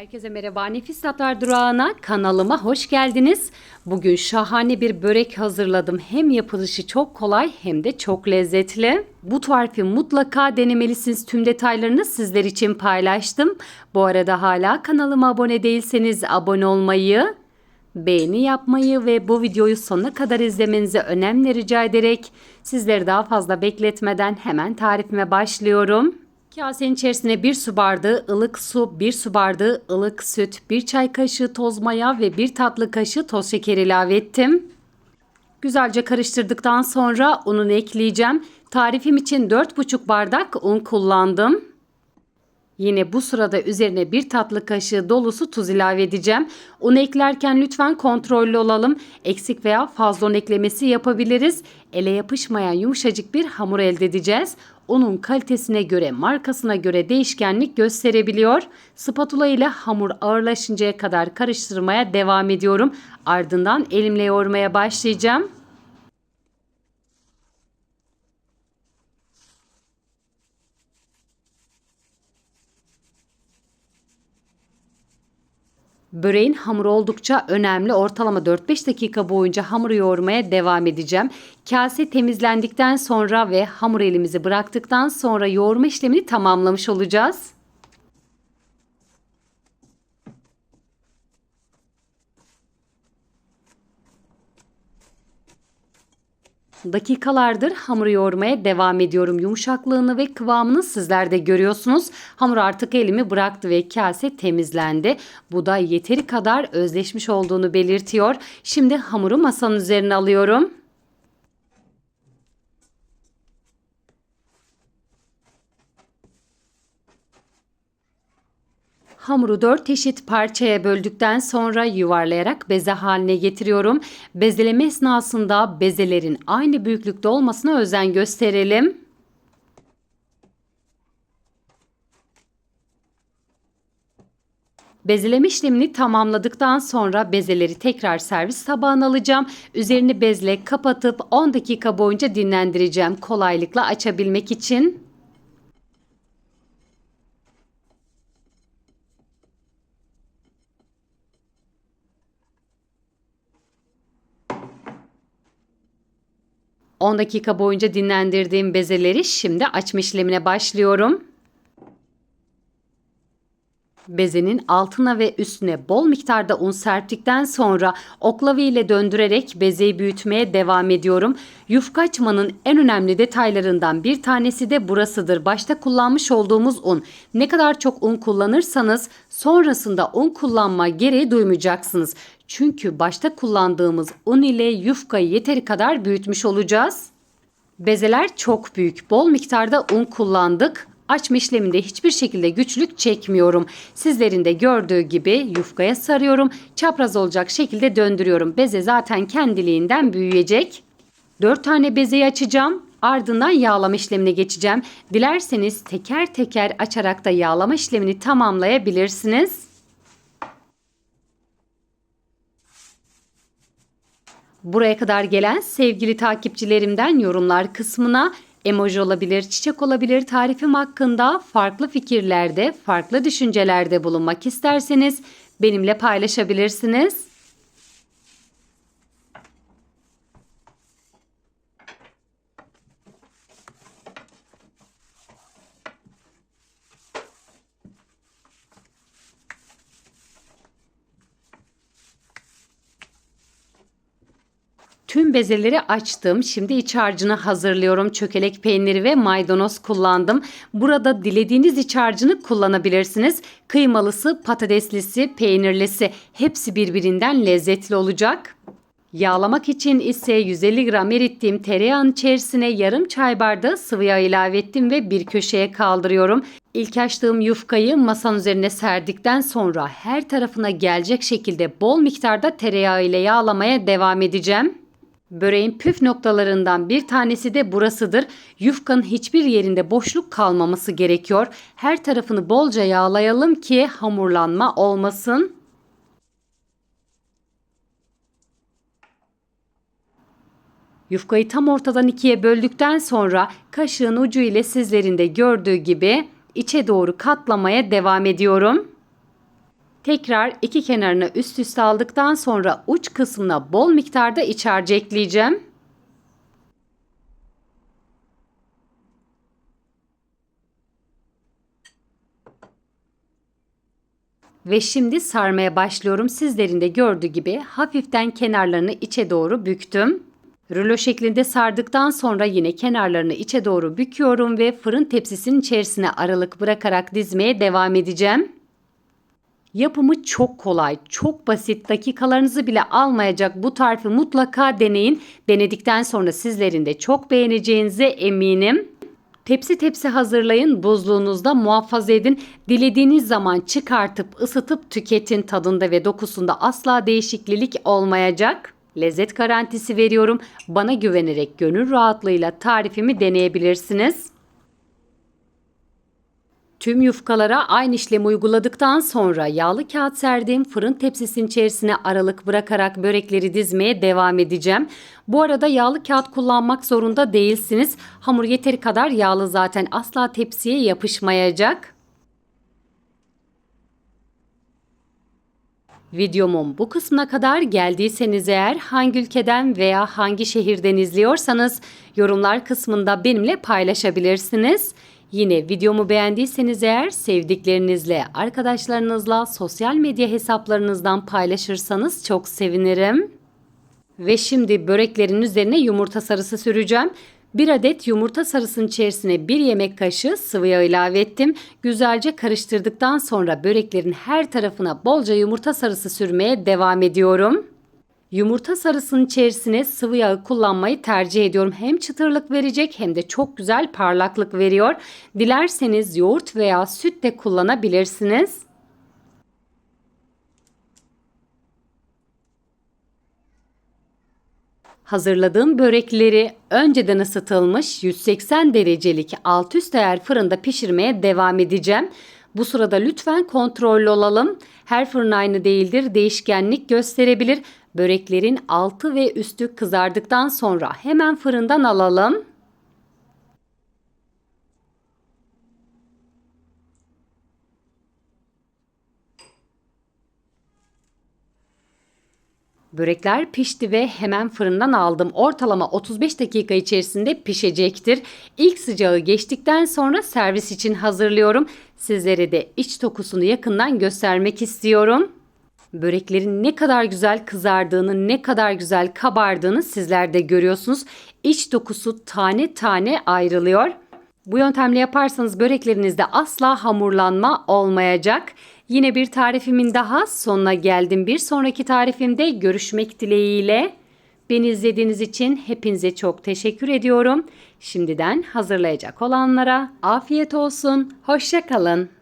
Herkese merhaba. Nefis Tatlar Durağı'na kanalıma hoş geldiniz. Bugün şahane bir börek hazırladım. Hem yapılışı çok kolay hem de çok lezzetli. Bu tarifi mutlaka denemelisiniz. Tüm detaylarını sizler için paylaştım. Bu arada hala kanalıma abone değilseniz abone olmayı, beğeni yapmayı ve bu videoyu sonuna kadar izlemenizi önemli rica ederek sizleri daha fazla bekletmeden hemen tarifime başlıyorum. Kasenin içerisine 1 su bardağı ılık su, 1 su bardağı ılık süt, 1 çay kaşığı toz maya ve 1 tatlı kaşığı toz şeker ilave ettim. Güzelce karıştırdıktan sonra ununu ekleyeceğim. Tarifim için 4,5 bardak un kullandım. Yine bu sırada üzerine bir tatlı kaşığı dolusu tuz ilave edeceğim. Unu eklerken lütfen kontrollü olalım. Eksik veya fazla un eklemesi yapabiliriz. Ele yapışmayan yumuşacık bir hamur elde edeceğiz. Unun kalitesine göre, markasına göre değişkenlik gösterebiliyor. Spatula ile hamur ağırlaşıncaya kadar karıştırmaya devam ediyorum. Ardından elimle yoğurmaya başlayacağım. Böreğin hamuru oldukça önemli. Ortalama 4-5 dakika boyunca hamuru yoğurmaya devam edeceğim. Kase temizlendikten sonra ve hamur elimizi bıraktıktan sonra yoğurma işlemini tamamlamış olacağız. Dakikalardır hamuru yoğurmaya devam ediyorum. Yumuşaklığını ve kıvamını sizler de görüyorsunuz. Hamur artık elimi bıraktı ve kase temizlendi. Bu da yeteri kadar özleşmiş olduğunu belirtiyor. Şimdi hamuru masanın üzerine alıyorum. Hamuru 4 eşit parçaya böldükten sonra yuvarlayarak beze haline getiriyorum. Bezeleme esnasında bezelerin aynı büyüklükte olmasına özen gösterelim. Bezeleme işlemini tamamladıktan sonra bezeleri tekrar servis tabağına alacağım. Üzerini bezle kapatıp 10 dakika boyunca dinlendireceğim kolaylıkla açabilmek için. ...10 dakika boyunca dinlendirdiğim bezeleri şimdi açma işlemine başlıyorum. Bezenin altına ve üstüne bol miktarda un serptikten sonra oklava ile döndürerek bezeyi büyütmeye devam ediyorum. Yufka açmanın en önemli detaylarından bir tanesi de burasıdır. Başta kullanmış olduğumuz un. Ne kadar çok un kullanırsanız sonrasında un kullanma gereği duymayacaksınız. Çünkü başta kullandığımız un ile yufkayı yeteri kadar büyütmüş olacağız. Bezeler çok büyük. Bol miktarda un kullandık. Açma işleminde hiçbir şekilde güçlük çekmiyorum. Sizlerin de gördüğü gibi yufkaya sarıyorum. Çapraz olacak şekilde döndürüyorum. Beze zaten kendiliğinden büyüyecek. 4 tane bezeyi açacağım. Ardından yağlama işlemine geçeceğim. Dilerseniz teker teker açarak da yağlama işlemini tamamlayabilirsiniz. Buraya kadar gelen sevgili takipçilerimden yorumlar kısmına emoji olabilir, çiçek olabilir tarifim hakkında farklı fikirlerde, farklı düşüncelerde bulunmak isterseniz benimle paylaşabilirsiniz. Tüm bezeleri açtım. Şimdi iç harcını hazırlıyorum. Çökelek peyniri ve maydanoz kullandım. Burada dilediğiniz iç harcını kullanabilirsiniz. Kıymalısı, patateslisi, peynirlisi hepsi birbirinden lezzetli olacak. Yağlamak için ise 150 gram erittiğim tereyağın içerisine yarım çay bardağı sıvı yağ ilave ettim ve bir köşeye kaldırıyorum. İlk açtığım yufkayı masanın üzerine serdikten sonra her tarafına gelecek şekilde bol miktarda tereyağı ile yağlamaya devam edeceğim. Böreğin püf noktalarından bir tanesi de burasıdır. Yufkanın hiçbir yerinde boşluk kalmaması gerekiyor. Her tarafını bolca yağlayalım ki hamurlanma olmasın. Yufkayı tam ortadan ikiye böldükten sonra kaşığın ucu ile sizlerin de gördüğü gibi içe doğru katlamaya devam ediyorum. Tekrar iki kenarını üst üste aldıktan sonra uç kısmına bol miktarda iç harcı ekleyeceğim. Ve şimdi sarmaya başlıyorum. Sizlerin de gördüğü gibi hafiften kenarlarını içe doğru büktüm. Rulo şeklinde sardıktan sonra yine kenarlarını içe doğru büküyorum ve fırın tepsisinin içerisine aralık bırakarak dizmeye devam edeceğim. Yapımı çok kolay, çok basit, dakikalarınızı bile almayacak bu tarifi mutlaka deneyin. Denedikten sonra sizlerin de çok beğeneceğinize eminim. Tepsi tepsi hazırlayın, buzluğunuzda muhafaza edin. Dilediğiniz zaman çıkartıp ısıtıp tüketin tadında ve dokusunda asla değişiklik olmayacak. Lezzet garantisi veriyorum. Bana güvenerek gönül rahatlığıyla tarifimi deneyebilirsiniz. Tüm yufkalara aynı işlemi uyguladıktan sonra yağlı kağıt serdiğim fırın tepsisinin içerisine aralık bırakarak börekleri dizmeye devam edeceğim. Bu arada yağlı kağıt kullanmak zorunda değilsiniz. Hamur yeteri kadar yağlı zaten asla tepsiye yapışmayacak. Videomun bu kısmına kadar geldiyseniz eğer hangi ülkeden veya hangi şehirden izliyorsanız yorumlar kısmında benimle paylaşabilirsiniz. Yine videomu beğendiyseniz eğer sevdiklerinizle, arkadaşlarınızla, sosyal medya hesaplarınızdan paylaşırsanız çok sevinirim. Ve şimdi böreklerin üzerine yumurta sarısı süreceğim. Bir adet yumurta sarısının içerisine bir yemek kaşığı sıvı yağ ilave ettim. Güzelce karıştırdıktan sonra böreklerin her tarafına bolca yumurta sarısı sürmeye devam ediyorum. Yumurta sarısının içerisine sıvı yağı kullanmayı tercih ediyorum. Hem çıtırlık verecek hem de çok güzel parlaklık veriyor. Dilerseniz yoğurt veya süt de kullanabilirsiniz. Hazırladığım börekleri önceden ısıtılmış 180 derecelik alt üst ayar fırında pişirmeye devam edeceğim. Bu sırada lütfen kontrollü olalım. Her fırın aynı değildir, değişkenlik gösterebilir. Böreklerin altı ve üstü kızardıktan sonra hemen fırından alalım. Börekler pişti ve hemen fırından aldım. Ortalama 35 dakika içerisinde pişecektir. İlk sıcağı geçtikten sonra servis için hazırlıyorum. Sizlere de iç dokusunu yakından göstermek istiyorum. Böreklerin ne kadar güzel kızardığını, ne kadar güzel kabardığını sizler de görüyorsunuz. İç dokusu tane tane ayrılıyor. Bu yöntemle yaparsanız böreklerinizde asla hamurlanma olmayacak. Yine bir tarifimin daha sonuna geldim. Bir sonraki tarifimde görüşmek dileğiyle. Beni izlediğiniz için hepinize çok teşekkür ediyorum. Şimdiden hazırlayacak olanlara afiyet olsun. Hoşçakalın.